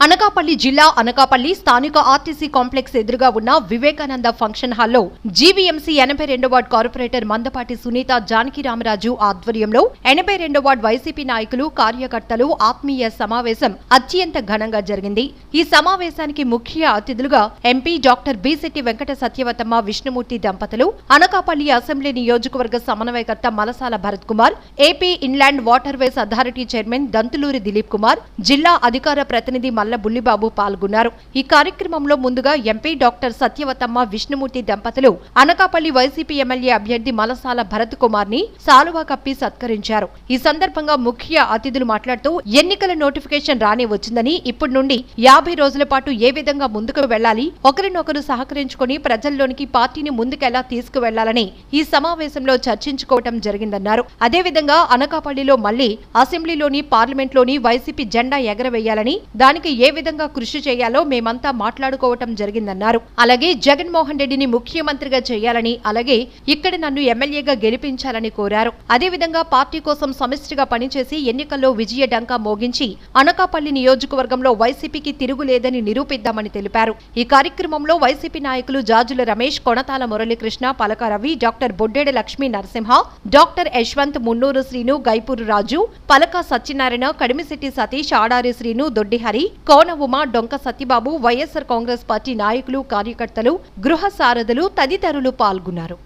అనకాపల్లి జిల్లా అనకాపల్లి స్థానిక RTC complex ఎదురుగా ఉన్న వివేకానంద ఫంక్షన్ హాల్లో జీవీఎంసీ ఎనభై రెండో వార్డ్ కార్పొరేటర్ మందపాటి సునీత జానకి రామరాజు ఆధ్వర్యంలో ఎనభై రెండో వార్డ్ వైసీపీ నాయకులు కార్యకర్తలు ఆత్మీయ సమావేశం అత్యంత ఘనంగా జరిగింది. ఈ సమావేశానికి ముఖ్య అతిథులుగా ఎంపీ డాక్టర్ బిశెట్టి వెంకట సత్యవతమ్మ విష్ణుమూర్తి దంపతులు అనకాపల్లి అసెంబ్లీ నియోజకవర్గ సమన్వయకర్త Malasala Bharat Kumar AP inland water ways authority chairman Dantuluri Dilip Kumar జిల్లా అధికార ప్రతినిధి మల్ల బుల్లిబాబు పాల్గొన్నారు. ఈ కార్యక్రమంలో ముందుగా ఎంపీ డాక్టర్ సత్యవతమ్మ విష్ణుమూర్తి దంపతులు అనకాపల్లి వైసీపీ ఎమ్మెల్యే అభ్యర్థి మలసాల భరత్ కుమార్ని సాలువా కప్పి సత్కరించారు. ఈ సందర్భంగా ముఖ్య అతిథులు మాట్లాడుతూ ఎన్నికల నోటిఫికేషన్ రానే వచ్చిందని ఇప్పటి నుండి యాభై రోజుల పాటు ఏ విధంగా ముందుకు వెళ్ళాలి ఒకరినొకరు సహకరించుకొని ప్రజల్లోనికి పార్టీని ముందుకెలా తీసుకువెళ్ళాలని ఈ సమావేశంలో చర్చించుకోవటం జరిగిందన్నారు. అదేవిధంగా అనకాపల్లిలో మళ్ళీ అసెంబ్లీలోని పార్లమెంట్లోని వైసీపీ జెండా ఎగరవేయాలని దానికి ఏ విధంగా కృషి చేయాలో మేమంతా మాట్లాడుకోవటం జరిగిందన్నారు. అలాగే జగన్మోహన్ రెడ్డిని ముఖ్యమంత్రిగా చేయాలని అలాగే ఇక్కడ నన్ను ఎమ్మెల్యేగా గెలిపించాలని కోరారు. అదేవిధంగా పార్టీ కోసం సమిష్టిగా పనిచేసి ఎన్నికల్లో విజయ డంకా మోగించి అనకాపల్లి నియోజకవర్గంలో వైసీపీకి తిరుగులేదని నిరూపిద్దామని తెలిపారు. ఈ కార్యక్రమంలో వైసీపీ నాయకులు జాజుల రమేష్ కొనతాల మురళీకృష్ణ పలక రవి డాక్టర్ బొడ్డేడ లక్ష్మీ నరసింహ డాక్టర్ యశ్వంత్ మున్నూరు శ్రీను గైపూరు రాజు పలక సత్యనారాయణ కడిమిశెట్టి సతీష్ ఆడారి శ్రీను దొడ్డిహరి కోన ఉమా డొంక సత్యబాబు వైఎస్ఆర్ కాంగ్రెస్ పార్టీ నాయకులు కార్యకర్తలు గృహ సారథులు తదితరులు పాల్గొన్నారు.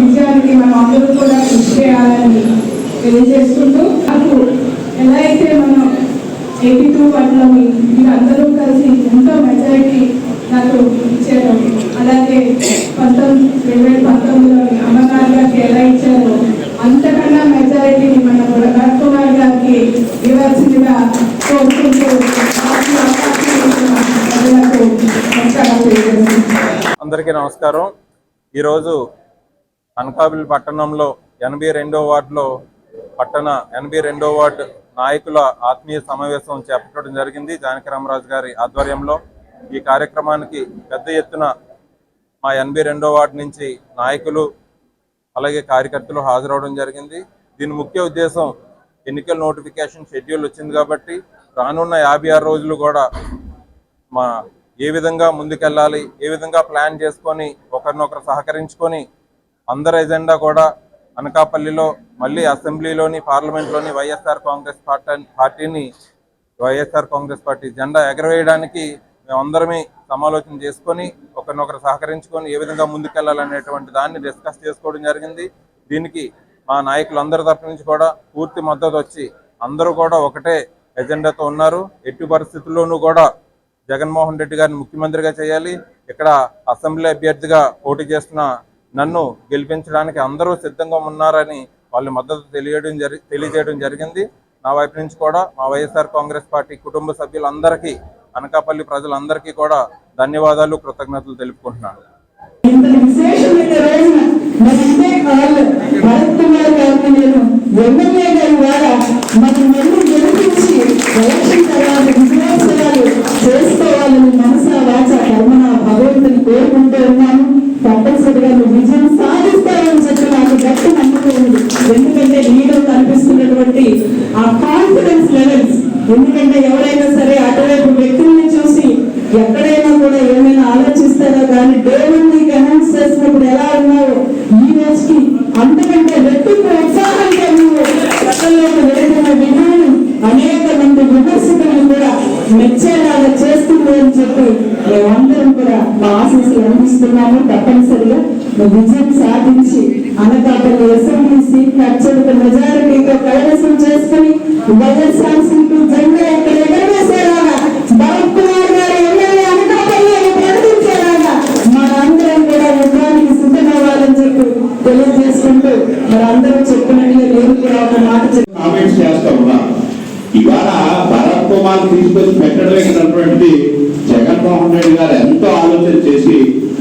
విజయానికి మనం అందరూ కూడా కృషి చేయాలని తెలియజేసుకుంటూ నాకు ఎలా అయితే మనం ఎయిటీ టూ వాటిలో మీరందరూ కలిసి ఎంతో మెజారిటీ నాకు ఇచ్చారు. అలాగే పంతొమ్మిది రెండు వేల పంతొమ్మిదిలో అమ్మగారు గారికి ఎలా ఇచ్చారో అంతకన్నా మెజారిటీని మన భరత్ కుమార్ గారికి ఇవ్వాల్సిందిగా కోరుకుంటూ అందరికీ నమస్కారం. ఈరోజు అనకాపల్లి పట్టణంలో ఎనభై రెండో వార్డులో పట్టణ ఎనభై రెండో వార్డు నాయకుల ఆత్మీయ సమావేశం చేపట్టడం జరిగింది. జానకి రామరాజు గారి ఆధ్వర్యంలో ఈ కార్యక్రమానికి పెద్ద ఎత్తున మా ఎనభై రెండో వార్డు నుంచి నాయకులు అలాగే కార్యకర్తలు హాజరవడం జరిగింది. దీని ముఖ్య ఉద్దేశం ఎన్నికల నోటిఫికేషన్ షెడ్యూల్ వచ్చింది కాబట్టి రానున్న యాభై ఆరు రోజులు కూడా మా ఏ విధంగా ముందుకెళ్ళాలి ఏ విధంగా ప్లాన్ చేసుకొని ఒకరినొకరు సహకరించుకొని అందరి ఎజెండా కూడా అనకాపల్లిలో మళ్ళీ అసెంబ్లీలోని పార్లమెంట్లోని వైఎస్ఆర్ కాంగ్రెస్ పార్టీ పార్టీని వైఎస్ఆర్ కాంగ్రెస్ పార్టీ జెండా ఎగరవేయడానికి మేమందరమే సమాలోచన చేసుకొని ఒకరినొకరు సహకరించుకొని ఏ విధంగా ముందుకెళ్ళాలనేటువంటి దాన్ని డిస్కస్ చేసుకోవడం జరిగింది. దీనికి మా నాయకులందరి తరఫు నుంచి కూడా పూర్తి మద్దతు వచ్చి అందరూ కూడా ఒకటే ఎజెండాతో ఉన్నారు. ఎట్టి పరిస్థితుల్లోనూ కూడా జగన్మోహన్ రెడ్డి గారిని ముఖ్యమంత్రిగా చేయాలి. ఇక్కడ అసెంబ్లీ అభ్యర్థిగా పోటీ చేస్తున్న నన్ను గెలిపించడానికి అందరూ సిద్ధంగా ఉన్నారని వాళ్ళు మద్దతు తెలియడం జరి తెలియజేయడం జరిగింది. నా వైపు నుంచి కూడా మా వైఎస్ఆర్ కాంగ్రెస్ పార్టీ కుటుంబ సభ్యులందరికీ అనకాపల్లి ప్రజలందరికీ కూడా ధన్యవాదాలు కృతజ్ఞతలు తెలుపుకుంటున్నాను. చేసుకోవాలని మనసా వాచ కర్మన భగవంతుని కోరుకుంటూ ఉన్నాను. తప్పనిసరిగా నువ్వు విజయం సాధిస్తావని చెప్పి నాకు గట్టి నమ్మకం ఉంది. ఎందుకంటే నీలో కనిపిస్తున్నటువంటి ఆ కాన్ఫిడెన్స్ లెవెల్స్ ఎందుకంటే ఎవరైనా సరే అటువైపు వ్యక్తుల్ని చూసి ఎక్కడైనా కూడా ఏమైనా ఆలోచిస్తారో కానీ దేవుడు నీకు అనౌన్స్ చేసినప్పుడు ఎలా ఉన్నావు ఈ రోజుకి అంతకంటే రెట్టింపు ఉత్సాహంగా నువ్వు ప్రజల్లోకి వెళుతున్న విధానం అనేక మంది విమర్శకులను కూడా మెచ్చేలాగా చేస్తుంది అని చెప్పి మేమందరం కూడా మా ఆశీస్సులు అందిస్తున్నాము. తప్పనిసరిగా విజయం సాధించి అనకాపల్లి అసెంబ్లీ సీట్ అత్యధిక మెజారిటీతో కైవసం చేసుకుని వైఎస్ఆర్ సీటు జెండా ఎక్కడ ఎగరవేసేలాగా భరత్ తీసుకొచ్చి పెట్టడమైనటువంటి జగన్మోహన్ రెడ్డి గారు ఎంతో ఆలోచన చేసి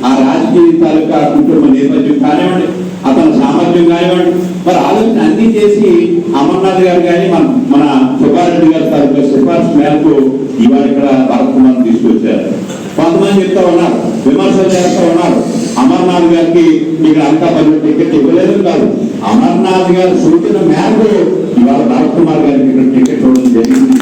ఆ రాజకీయ తాలూకా కుటుంబ నేపథ్యం కానివ్వండి అతని సామర్థ్యం కానివ్వండి మరి ఆలోచన అన్ని చేసి అమర్నాథ్ గారు కానీ మన మన సుబ్బారెడ్డి గారి తాలూకా సిఫార్సు మేరకు ఇవాళ ఇక్కడ భరత్ కుమార్ తీసుకొచ్చారు. కొంతమంది చెప్తా ఉన్నారు విమర్శలు చేస్తూ ఉన్నారు. అమర్నాథ్ గారికి ఇక్కడ అనకాపల్లి టికెట్ ఇవ్వలేదు కాదు. అమర్నాథ్ గారు సూచన మేరకు ఇవాళ భరత్ కుమార్ గారికి ఇక్కడ టికెట్ ఇవ్వడం జరిగింది.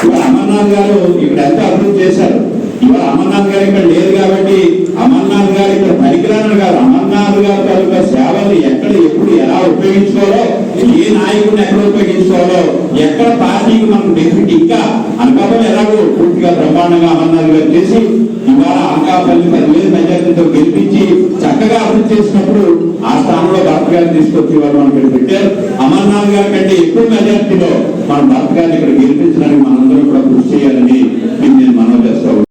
ఇవాళ అమర్నాథ్ గారు ఇక్కడ ఎంత అభివృద్ధి చేశారు. ఇవాళ అమర్నాథ్ గారు ఇక్కడ లేదు కాబట్టి అమర్నాథ్ గారు ఇక్కడ పనికిరాను గారు అమర్నాథ్ గారు తాలూకా సేవలు ఎక్కడ ఎప్పుడు ఎలా ఉపయోగించుకోవాలో ఏ నాయకుడిని ఎక్కడ ఉపయోగించుకోవాలో ఎక్కడ పార్టీకి మనం బెనిఫిట్ ఇంకా అనకాపల్లి ఎలాగో పూర్తిగా బ్రహ్మాండంగా అమర్నాథ్ గారు చేసి ఇవాళ అనకాపల్లి పదివేల మెజార్టీతో గెలిపించి చక్కగా అభివృద్ధి చేసినప్పుడు గారిని తీసుకొచ్చి వారు మనం ఇక్కడ పెట్టారు. అమర్నాథ్ గారి కంటే ఎక్కువ మెజార్టీలో మన భారత గారిని ఇక్కడ గెలిపించడానికి మనందరం కూడా కృషి చేయాలని నేను మనం చేస్తాం